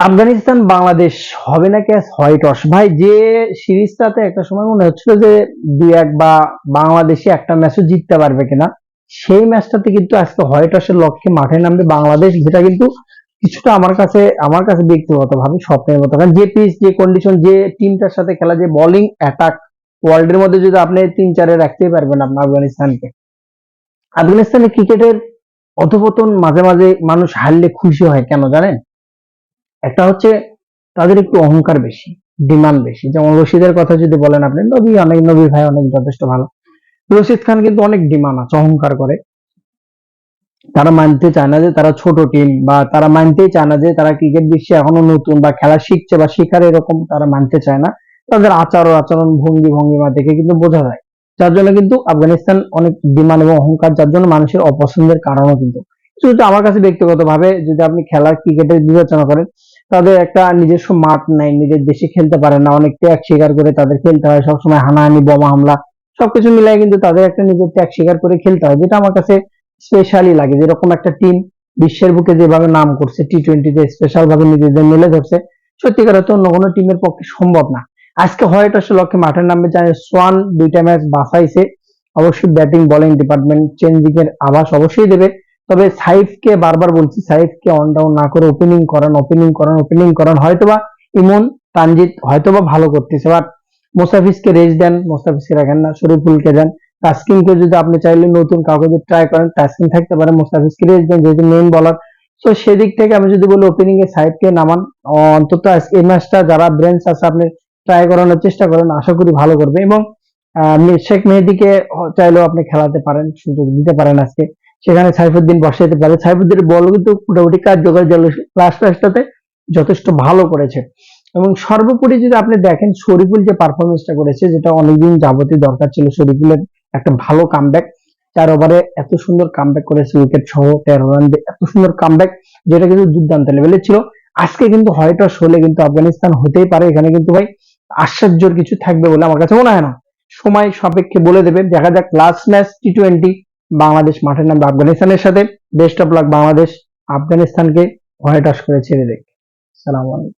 আফগানিস্তান বাংলাদেশ হবে না catch white wash ভাই, যে সিরিজটাতে একটা সময় মনে হচ্ছিল যে দুই এক বা বাংলাদেশে একটা ম্যাচও জিততে পারবে কিনা, সেই ম্যাচটাতে কিন্তু আজকে হোয়াইট ওয়াশের লক্ষ্যে মাঠে নামবে বাংলাদেশ, যেটা কিন্তু কিছুটা আমার কাছে আমার কাছে ব্যক্তিগত ভাবে স্বপ্নের মতো। কারণ যে পিচ, যে কন্ডিশন যে টিমটার সাথে খেলা, যে বোলিং অ্যাটাক ওয়ার্ল্ডের মধ্যে যদি আপনি তিন চারে রাখতেই পারবেন আপনার আফগানিস্তানকে। আফগানিস্তানের ক্রিকেটের অধপতন মাঝে মাঝে মানুষ হারলে খুশি হয়, কেন জানেন? একটা হচ্ছে তাদের একটু অহংকার বেশি, ডিমান্ড বেশি। যেমন রশিদের কথা যদি বলেন আপনি, নবী অনেক নবী ভাই অনেক যথেষ্ট ভালো। রশিদ খান কিন্তু অনেক ডিমান্ড আছে, অহংকার করে। তারা মানতে চায় না যে তারা ছোট টিম বা তারা মানতেই চায় না যে তারা ক্রিকেট বিশ্বে এখনও নতুন বা খেলা শিখছে বা শিখার এরকম তারা মানতে চায় না। তাদের আচার আচরণ ভঙ্গি, ভঙ্গিমা দেখে কিন্তু বোঝা যায়। যার জন্য কিন্তু আফগানিস্তান অনেক ডিমান্ড এবং অহংকার, যার জন্য মানুষের অপছন্দের কারণও কিন্তু। আমার কাছে ব্যক্তিগতভাবে যদি আপনি খেলার ক্রিকেটের বিবেচনা করেন তাদের একটা নিজস্ব মাঠ নাই, নিজের দেশে খেলতে পারে না। অনেক ত্যাগ স্বীকার করে তাদের খেলতে হয়, সবসময় হানাহানি, বোমা হামলা, সবকিছু মিলাই কিন্তু তাদের একটা নিজের ত্যাগ স্বীকার করে খেলতে হয়, যেটা আমার কাছে স্পেশালি লাগে। যেরকম একটা টিম বিশ্বের বুকে যেভাবে নাম করছে টি টোয়েন্টিতে স্পেশাল ভাবে নিজেদের মেলে ধরছে সত্যিকার অর্থে অন্য কোনো টিমের পক্ষে সম্ভব না। আজকে হোয়াইট হাউসের লক্ষ্যে মাঠের নামে জানে সোয়ান দুইটা ম্যাচ বাঁচাইছে অবশ্যই ব্যাটিং বোলিং ডিপার্টমেন্ট চেঞ্জিং এর আভাস অবশ্যই দেবে। তবে সাইফকে বারবার বলছি, সাইফকে অন ডাউন না করে ওপেনিং করান ওপেনিং করান ওপেনিং করান। হয়তোবা ইমন, তানজিৎ হয়তোবা ভালো করতেছে বাট মোস্তাফিজকে রেস্ট দেন মোস্তাফিজকে রাখেন না শরীফুলকে দেন। তাসকিনকে যদি আপনি চাইলে নতুন কাউকে যদি ট্রাই করেন, তাসকিন থাকতে পারে মোস্তাফিজকে রেস্ট দেন, যেহেতু মেইন বলার তো সেদিক থেকে আমি যদি বলি ওপেনিং এ সাইডকে নামান, অন্তত এই ম্যাচটা যারা ব্রেঞ্চ আছে, আপনি ট্রাই করানোর চেষ্টা করেন, আশা করি ভালো করবে। এবং শেখ মেহেদিকে চাইলেও আপনি খেলাতে পারেন, সুযোগ দিতে পারেন আজকে। সেখানে সাইফুদ্দিন বসাইতে পারে। সাইফুদ্দিনের বল কিন্তু মোটামুটি কার্যকর লাস্ট ম্যাচটাতে যথেষ্ট ভালো করেছে। এবং সর্বোপরি যদি আপনি দেখেন, শরীফুল যে পারফরমেন্সটা করেছে, যেটা অনেকদিন যাবতীয় দরকার ছিল শরীফুলের একটা ভালো কামব্যাক চার ওভারে এত সুন্দর কামব্যাক করেছে উইকেট সহ তেরো রান এত সুন্দর কামব্যাক যেটা কিন্তু দুর্দান্ত লেভেলের ছিল। আজকে কিন্তু ওয়াশ হলে কিন্তু আফগানিস্তান হতেই পারে। এখানে কিন্তু ভাই আশ্চর্যের কিছু থাকবে বলে আমার কাছে মনে হয় না। সময় সাপেক্ষে বলে দেবে। দেখা যাক last match T twenty Bangladesh মাঠের নামবে আফগানিস্তানের সাথে। Best of luck Bangladesh. আফগানিস্তানকে হোয়াইট ওয়াশ করে ছেড়ে দেখ সালাম আলাইকুম।